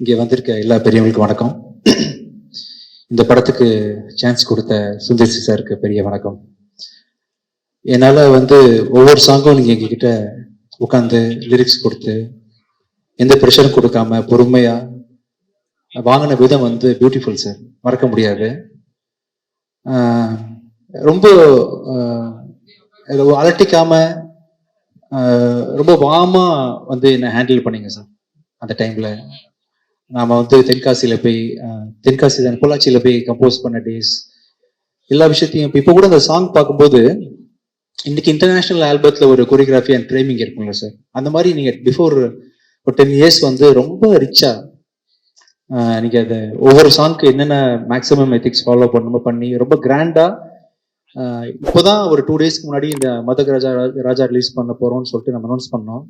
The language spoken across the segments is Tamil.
இங்கே வந்திருக்க எல்லா பெரியவங்களுக்கும் வணக்கம். இந்த படத்துக்கு சான்ஸ் கொடுத்த சுந்தர் சி சாருக்கு பெரிய வணக்கம். என்னால் வந்து ஒவ்வொரு சாங்கும் நீங்கள் எங்ககிட்ட உட்காந்து லிரிக்ஸ் கொடுத்து எந்த ப்ரெஷரும் கொடுக்காம பொறுமையாக வாங்கின விதம் வந்து பியூட்டிஃபுல் சார் மறக்க முடியாது. ரொம்ப அலட்டிக்காம ரொம்ப வாமா வந்து என்ன ஹேண்டில் பண்ணீங்க சார் அந்த டைம்ல நாம் வந்து தென்காசியில் போய் தென்காசி தான் பொள்ளாச்சியில் போய் கம்போஸ் பண்ண டேஸ் எல்லா விஷயத்தையும் இப்போ கூட அந்த சாங் பார்க்கும்போது இன்னைக்கு இன்டர்நேஷனல் ஆல்பத்தில் ஒரு கொரியோகிராஃபி அண்ட் ஃப்ரேமிங் இருக்கும்ல சார் அந்த மாதிரி நீங்கள் பிஃபோர் ஒரு டென் இயர்ஸ் வந்து ரொம்ப ரிச்சா நீங்கள் அதை ஒவ்வொரு சாங்க்கு என்னென்ன மேக்ஸிமம் எத்திக்ஸ் ஃபாலோ பண்ணணுமோ பண்ணி ரொம்ப கிராண்டாக இப்போதான் ஒரு டூ டேஸ்க்கு முன்னாடி இந்த மதக ராஜா ராஜா ரிலீஸ் பண்ண போகிறோம்னு சொல்லிட்டு நம்ம அனௌன்ஸ் பண்ணோம்.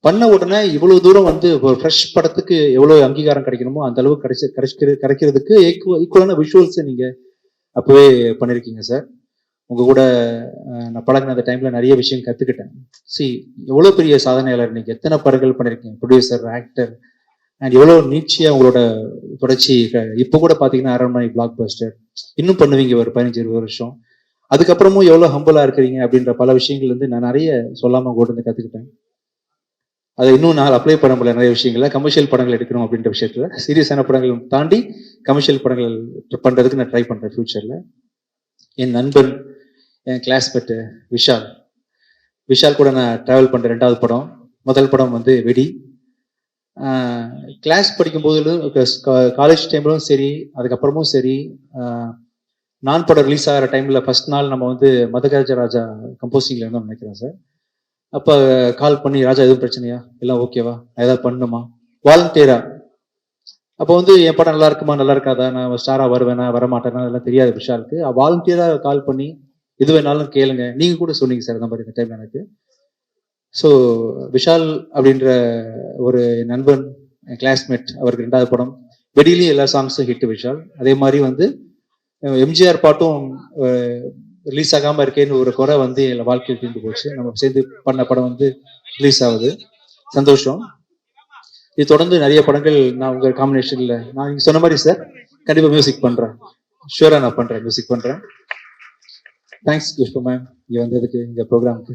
பண்ண உடனே இவ்வளவு தூரம் வந்து ஒரு ஃப்ரெஷ் படத்துக்கு எவ்வளவு அங்கீகாரம் கிடைக்கணுமோ அந்த அளவுக்கு கிடைச்சி கிடைச்சிக்கிற கிடைக்கிறதுக்கு ஈக்குவலான விஷுவல்ஸை நீங்க அப்பவே பண்ணிருக்கீங்க சார் உங்க கூட நான் பழகின அந்த டைம்ல நிறைய விஷயம் கத்துக்கிட்டேன். சி எவ்வளவு பெரிய சாதனையாளர் நீங்க. எத்தனை படங்கள் பண்ணிருக்கீங்க? ப்ரொடியூசர் ஆக்டர் அண்ட் எவ்வளவு நீச்சியா உங்களோட தொடர்ச்சி க- இப்ப கூட பாத்தீங்கன்னா அரண்மனை பிளாக் பஸ்டர் இன்னும் பண்ணுவீங்க ஒரு பதினஞ்சு இருபது வருஷம். அதுக்கப்புறமும் எவ்வளவு ஹம்பலா இருக்கிறீங்க அப்படின்ற பல விஷயங்கள் வந்து நான் நிறைய சொல்லாம கூட இருந்து கத்துக்கிட்டேன். அதை இன்னும் நான் அப்ளை பண்ண முடியல நிறைய விஷயங்கள கமர்ஷியல் படங்கள் எடுக்கணும் அப்படின்ற விஷயத்துல சீரியஸான படங்கள் தாண்டி கமர்ஷியல் படங்கள் பண்றதுக்கு நான் ட்ரை பண்றேன் ஃபியூச்சர்ல என் நண்பன் என் கிளாஸ்மேட்டு விஷால். விஷால் கூட நான் டிராவல் பண்ணுற ரெண்டாவது படம். முதல் படம் வந்து வெடி. கிளாஸ் படிக்கும்போதிலும் காலேஜ் டைம்லும் சரி அதுக்கப்புறமும் சரி நான் படம் ரிலீஸ் ஆகிற டைம்ல ஃபர்ஸ்ட் நாள் நம்ம வந்து மதகராஜ ராஜா கம்போசிங்ல இருந்தோம் நினைக்கிறேன் சார் அப்ப கால் பண்ணி ராஜா எதுவும் பிரச்சனையா? எல்லாம் ஓகேவா நான் ஏதாவது பண்ணணுமா? வாலண்டியரா அப்போ வந்து என் படம் நல்லா இருக்குமா? நல்லா இருக்காதா? நான் ஸ்டாரா வருவேனா? வரமாட்டேனா? அதெல்லாம் தெரியாது விஷாலுக்கு. வாலண்டியரா கால் பண்ணி எது வேணாலும் கேளுங்க. நீங்க கூட சொன்னீங்க சார் அந்த மாதிரி இந்த டைம் எனக்கு. ஸோ விஷால் அப்படின்ற ஒரு நண்பன் கிளாஸ்மேட் அவருக்கு ரெண்டாவது படம். வெடியிலையும் எல்லா சாங்ஸும் ஹிட் விஷால். அதே மாதிரி வந்து எம்ஜிஆர் பாட்டும் ரிலீஸ் ஆகாம இருக்கேன்னு ஒரு குறை வந்து என் வாழ்க்கையில் தீர்ந்து போச்சு. நம்ம சேர்ந்து பண்ண படம் வந்து ரிலீஸ் ஆகுது. சந்தோஷம். இது தொடர்ந்து நிறைய படங்கள் நான் உங்க காம்பினேஷன்ல நான் நீங்க சொன்ன மாதிரி சார் கண்டிப்பா மியூசிக் பண்றேன். ஷூரா நான் பண்றேன் மியூசிக் பண்றேன். தேங்க்ஸ் புஷ்பா மேம் இங்க வந்ததுக்கு இந்த ப்ரோக்ராமுக்கு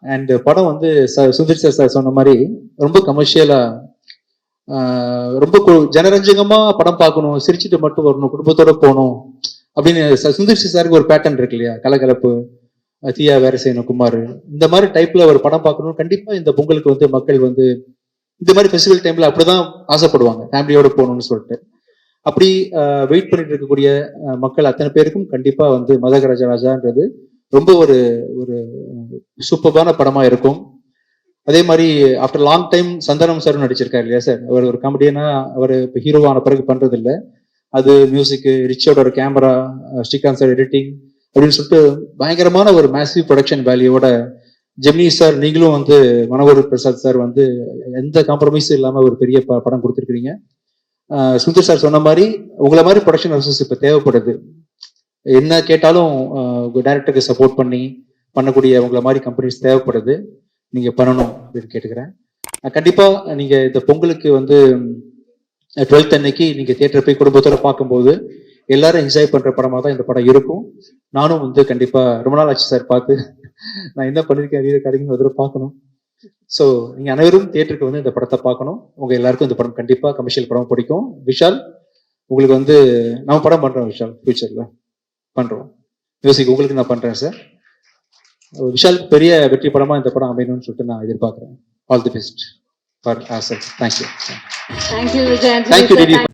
அண்ட் படம் வந்து ச- சுந்தர் சார் சார் சொன்ன மாதிரி ரொம்ப கமர்ஷியலா ரொம்ப கு- ஜனரஞ்சகமா படம் பார்க்கணும் சிரிச்சுட்டு மட்டும் வரணும் குடும்பத்தோட போகணும். அப்படின்னு சுந்தர்ஷி சுந்தர் சாருக்கு ஒரு பேட்டர்ன் இருக்கு இல்லையா? கலகலப்பு தீயா வேற செய்யணும் குமார். இந்த மாதிரி டைப்ல ஒரு படம் பார்க்கணும் கண்டிப்பா இந்த பொங்கலுக்கு வந்து மக்கள் வந்து இந்த மாதிரி ஃபெஸ்டிவல் டைம்ல அப்படிதான் ஆசைப்படுவாங்க. ஃபேமிலியோட போகணும்னு சொல்லிட்டு. அப்படி வெயிட் பண்ணிட்டு இருக்கக்கூடிய மக்கள் அத்தனை பேருக்கும் கண்டிப்பா வந்து மதகராஜ ராஜான்றது ரொம்ப ஒரு ஒரு சூப்பர்பான படமா இருக்கும். அதே மாதிரி after long time Santhanam sir நடிச்சிருக்காரு இல்லையா சார்? அவர் ஒரு காமெடியனா அவர் இப்போ ஹீரோவான பிறகு பண்றது இல்லை அது மியூசிக்கு ரிச்சோட கேமரா ஸ்ரீகாந்த் சார் எடிட்டிங் அப்படின்னு சொல்லிட்டு பயங்கரமான ஒரு மேசிவ் ப்ரொடக்ஷன் வேல்யூவோட ஜெமினி சார் நீங்களும் வந்து மனோகர் பிரசாத் சார் வந்து எந்த காம்ப்ரமைஸும் இல்லாமல் ஒரு பெரிய ப- படம் கொடுத்துருக்கீங்க சுந்தர் சார் சொன்ன மாதிரி உங்களை மாதிரி ப்ரொடக்ஷன் ஹவுசஸ் இப்போ தேவைப்படுது. என்ன கேட்டாலும் டைரக்டருக்கு சப்போர்ட் பண்ணி பண்ணக்கூடிய உங்களை மாதிரி கம்பெனிஸ் தேவைப்படுது. நீங்கள் பண்ணணும் அப்படின்னு கேட்டுக்கிறேன். கண்டிப்பாக நீங்கள் இந்த பொங்கலுக்கு வந்து டுவெல்த் அன்னைக்கு நீங்க தியேட்டர் போய் குடும்பத்தோட பார்க்கும்போது எல்லாரும் என்ஜாய் பண்ற படமா தான் இந்த படம் இருக்கும். நானும் வந்து கண்டிப்பா ரொம்ப நாள் ஆச்சு சார் பார்த்து. நான் என்ன பண்ணிருக்கேன் வீர கடைக்கு ஒரு தடவை பார்க்கணும். ஸோ நீங்க அனைவரும் தியேட்டருக்கு வந்து இந்த படத்தை பார்க்கணும். உங்க எல்லாருக்கும் இந்த படம் கண்டிப்பா கமர்ஷியல் படம் பிடிக்கும். விஷால் உங்களுக்கு வந்து நம்ம படம் பண்றோம் விஷால் ஃபியூச்சர்ல பண்றோம். மியூசிக் உங்களுக்கு நான் பண்றேன் சார் விஷால் பெரிய வெற்றி படமா இந்த படம் அமையணும்னு சொல்லிட்டு நான் எதிர்பார்க்குறேன். All the best for uh, ourselves. Thank you. Thank you, Thank you, Didi.